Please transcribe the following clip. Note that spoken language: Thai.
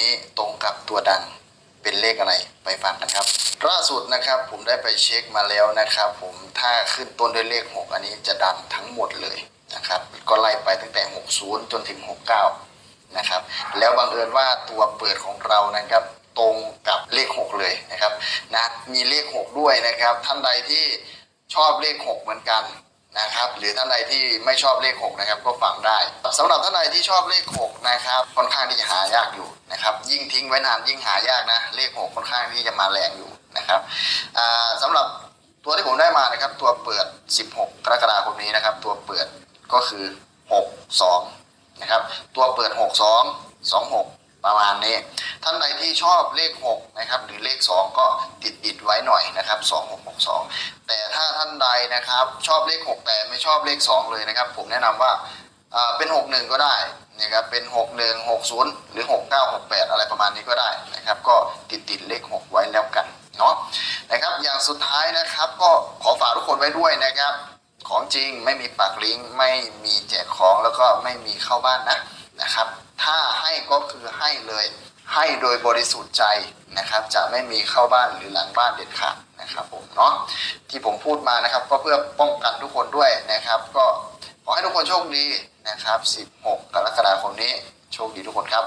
นี้ตรงกับตัวดังเป็นเลขอะไรไปฟังกันครับล่าสุดนะครับผมได้ไปเช็คมาแล้วนะครับ ผมถ้าขึ้นต้นด้วยเลข 6 อันนี้จะดังทั้งหมดเลยนะครับก็ไล่ไปตั้งแต่ 60 จนถึง 69 นะครับ แล้วบังเอิญว่าตัวเปิดของเรานะครับ ตรงกับเลข 6 เลยนะครับนะมีเลข 6 ด้วยนะครับ ท่านใดที่ชอบเลข 6 เหมือนกัน นะครับ หรือท่านใดที่ไม่ชอบเลข 6 นะครับ ก็ฟังได้สำหรับท่านใดที่ชอบเลข 6 นะครับค่อนข้างที่จะหายากอยู่นะครับ ยิ่งทิ้งไว้นานยิ่งหายากนะ เลข 6 ค่อนข้างที่จะมาแรงอยู่นะครับอ่าสำหรับตัวที่ผมได้มานะครับ ตัวเปิด 16 กรกฎาคมนี้นะครับ ตัวเปิดก็คือ 62 นะครับ ตัวเปิด 62 26 ประมาณนี้ ท่านใดที่ชอบเลข 6 นะครับ หรือเลข 2 ก็ติดติดไว้หน่อยนะครับ 2662 แต่ ท่านใดนะครับ ชอบเลข 6 แต่ไม่ชอบเลข 2 เลยนะครับ ผมแนะนำว่าอ่าเป็น 61 ก็ได้นะครับเป็น 61 60 หรือ 69 68 อะไรประมาณนี้ก็ได้นะครับ ก็ติดติดเลข 6 ไว้แล้วกันเนาะนะครับอย่างสุดท้ายนะครับ ก็ขอฝากทุกคนไว้ด้วยนะครับ ของจริงไม่มีปากลิงก์ไม่มีแจกของแล้วก็ไม่มีเข้าบ้านนะนะครับ ถ้าให้ก็คือให้เลยให้โดยบริสุทธิ์ใจนะครับ จะไม่มีเข้าบ้านหรือหลังบ้านเด็ดขาด นะครับผมเนาะที่ผมพูดมานะครับ ก็เพื่อป้องกันทุกคนด้วยนะครับ ก็ขอให้ทุกคนโชคดีนะครับ 16 กรกฎาคมนี้โชคดีทุกคนครับ